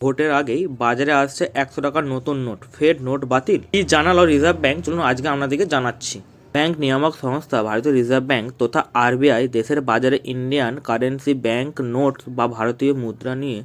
ভোটের আগেই বাজারে আসছে একশো টাকার নতুন নোট, ফের নোট বাতিল। কি জানালো রিজার্ভ ব্যাংক? চলুন আজকে আপনাদেরকে জানাচ্ছি। ব্যাংক নিয়ামক সংস্থা, ভারতীয় রিজার্ভ ব্যাংক তথা আরবিআই দেশের বাজারে ইন্ডিয়ান কারেন্সি ব্যাংক নোট বা ভারতীয় মুদ্রা নিয়ে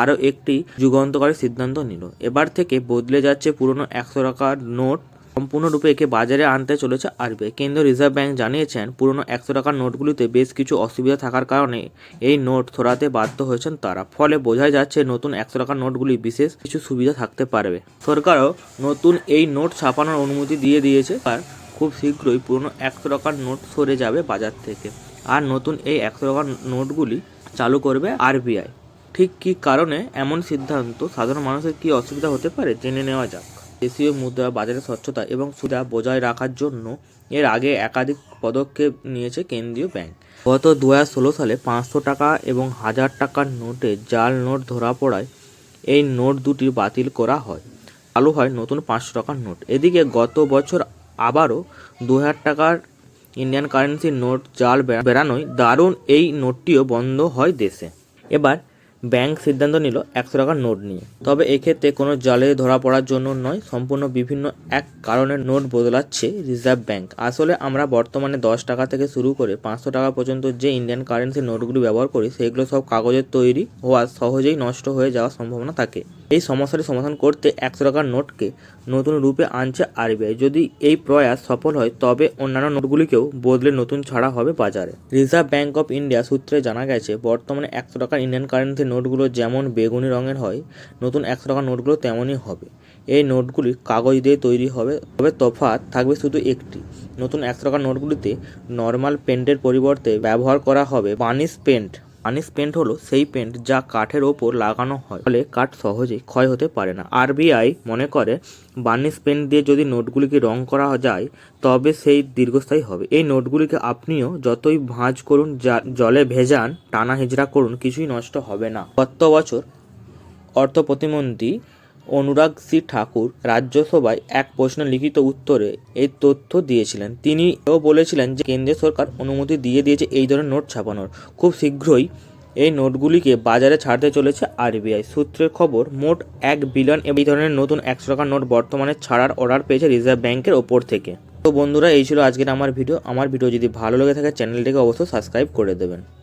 আরও একটি যুগান্তকারী সিদ্ধান্ত নিল। এবার থেকে বদলে যাচ্ছে পুরনো একশো টাকার নোট সম্পূর্ণরূপে একে বাজারে আনতে চলেছে আরবিআই কেন্দ্রীয় রিজার্ভ ব্যাংক জানিয়েছেন, পুরনো একশো টাকার নোটগুলিতে বেশ কিছু অসুবিধা থাকার কারণে এই নোট সরাতে বাধ্য হয়েছেন তারা। ফলে বোঝাই যাচ্ছে, নতুন একশো টাকার নোটগুলি বিশেষ কিছু সুবিধা থাকতে পারবে। সরকারও নতুন এই নোট ছাপানোর অনুমতি দিয়ে দিয়েছে। আর খুব শীঘ্রই পুরনো একশো টাকার নোট সরে যাবে বাজার থেকে। আর নতুন এই একশো টাকার নোটগুলি চালু করবে আরবিআই। ঠিক কী কারণে? এমন সিদ্ধান্ত সাধারণ মানুষের কী অসুবিধা হতে পারে? জেনে নেওয়া যাক। দেশীয় মুদ্রা, বাজারে স্বচ্ছতা এবং সুবিধা বজায় রাখার জন্য এর আগে একাধিক পদক্ষেপ নিয়েছে কেন্দ্রীয় ব্যাংক। গত দু সালে পাঁচশো টাকা এবং হাজার টাকার নোটে জাল নোট ধরা পড়ায় এই নোট দুটি বাতিল করা হয়। চালু হয় নতুন পাঁচশো টাকার নোট। এদিকে গত বছর আবারও দু হাজার টাকার ইন্ডিয়ান কারেন্সির নোট জাল বেরানোয় দারুণ এই নোটটিও বন্ধ হয় দেশে। এবার ব্যাংক সিদ্ধান্ত নিল একশো টাকার নোট নিয়ে। তবে এক্ষেত্রে কোনো জালে ধরা পড়ার জন্য নয়, সম্পূর্ণ বিভিন্ন এক কারণে নোট বদলাচ্ছে রিজার্ভ ব্যাংক। আসলে আমরা বর্তমানে দশ টাকা থেকে শুরু করে পাঁচশো টাকা পর্যন্ত যে ইন্ডিয়ান কারেন্সি নোটগুলি ব্যবহার করি, সেগুলো সব কাগজের তৈরি হওয়া সহজেই নষ্ট হয়ে যাওয়ার সম্ভাবনা থাকে। এই সমস্যাটি সমাধান করতে একশো টাকার নোটকে নতুন রূপে আনছে আরবিআই। যদি এই প্রয়াস সফল হয়, তবে অন্যান্য নোটগুলিকেও বদলে নতুন ছাড়া হবে বাজারে। রিজার্ভ ব্যাঙ্ক অফ ইন্ডিয়া সূত্রে জানা গেছে, বর্তমানে একশো টাকার ইন্ডিয়ান কারেন্সি নোটগুলো যেমন বেগুনি রঙের হয়, নতুন একশো টাকার নোটগুলো তেমনই হবে। এই নোটগুলি কাগজ দিয়ে তৈরি হবে, তবে তফাৎ থাকবে শুধু একটি। নতুন একশো টাকার নোটগুলিতে নর্মাল পেন্টের পরিবর্তে ব্যবহার করা হবে বানিশ পেন্ট। বানিশ পেন্ট হলো সেই পেন্ট যা কাঠের ওপর লাগানো হয়। ফলে কাঠ সহজেই ক্ষয় হতে পারে না। আরবিআই মনে করে, বার্নিশ পেন্ট দিয়ে যদি নোটগুলিকে রং করা যায়, তবে সেই দীর্ঘস্থায়ী হবে। এই নোটগুলিকে আপনিও যতই ভাঁজ করুন জলে ভেজান, টানা হেজরা করুন, কিছুই নষ্ট হবে না। গত বছর অর্থ প্রতিমন্ত্রী অনুরাগ সি ঠাকুর রাজ্যসভায় এক প্রশ্নের লিখিত উত্তরে এই তথ্য দিয়েছিলেন। তিনি এও বলেছিলেন যে কেন্দ্রীয় সরকার অনুমতি দিয়ে দিয়েছে এই ধরনের নোট ছাপানোর। খুব শীঘ্রই এই নোটগুলিকে বাজারে ছাড়তে চলেছে আরবিআই সূত্রের খবর, মোট এক বিলিয়ন এই ধরনের নতুন একশো টাকার নোট বর্তমানে ছাড়ার অর্ডার পেয়েছে রিজার্ভ ব্যাংকের ওপর থেকে। তো বন্ধুরা, এই ছিল আজকের আমার ভিডিও। আমার ভিডিও যদি ভালো লেগে থাকে, চ্যানেলটিকে অবশ্যই সাবস্ক্রাইব করে দেবেন।